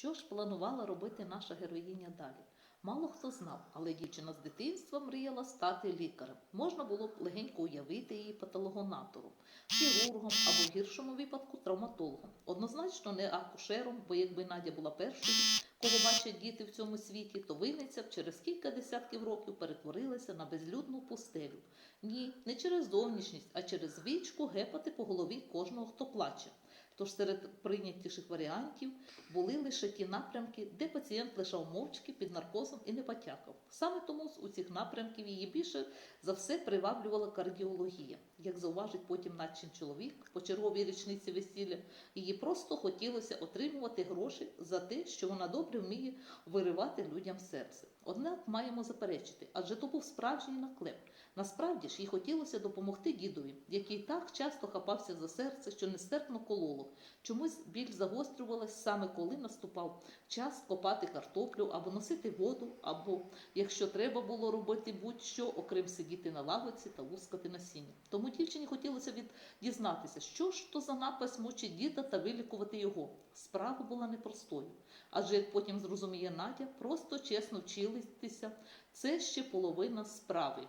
Що ж планувала робити наша героїня далі? Мало хто знав, але дівчина з дитинства мріяла стати лікарем. Можна було б легенько уявити її патологонатором, хірургом або в гіршому випадку травматологом. Однозначно не акушером, бо якби Надя була першою, кого бачать діти в цьому світі, то Винниця б через кілька десятків років перетворилася на безлюдну пустелю. Ні, не через зовнішність, а через звичку гепати по голові кожного, хто плаче. Тож серед прийнятіших варіантів були лише ті напрямки, де пацієнт лежав мовчки під наркозом і не потякав. Саме тому з усіх напрямків її більше за все приваблювала кардіологія. Як зауважить потім начин чоловік по черговій річниці весілля, їй просто хотілося отримувати гроші за те, що вона добре вміє виривати людям серце. Однак маємо заперечити, адже то був справжній наклеп. Насправді ж їй хотілося допомогти дідові, який так часто хапався за серце, що нестерпно кололо. Чомусь біль загострювалась саме коли наступав час копати картоплю або носити воду, або якщо треба було робити будь-що, окрім сидіти на лавиці та лускати насіння. Тому дівчині хотілося від дізнатися, що ж то за напис мучить діда та вилікувати його. Справа була непростою. Адже як потім зрозуміє Надя, просто чесно вчилися це ще половина справи.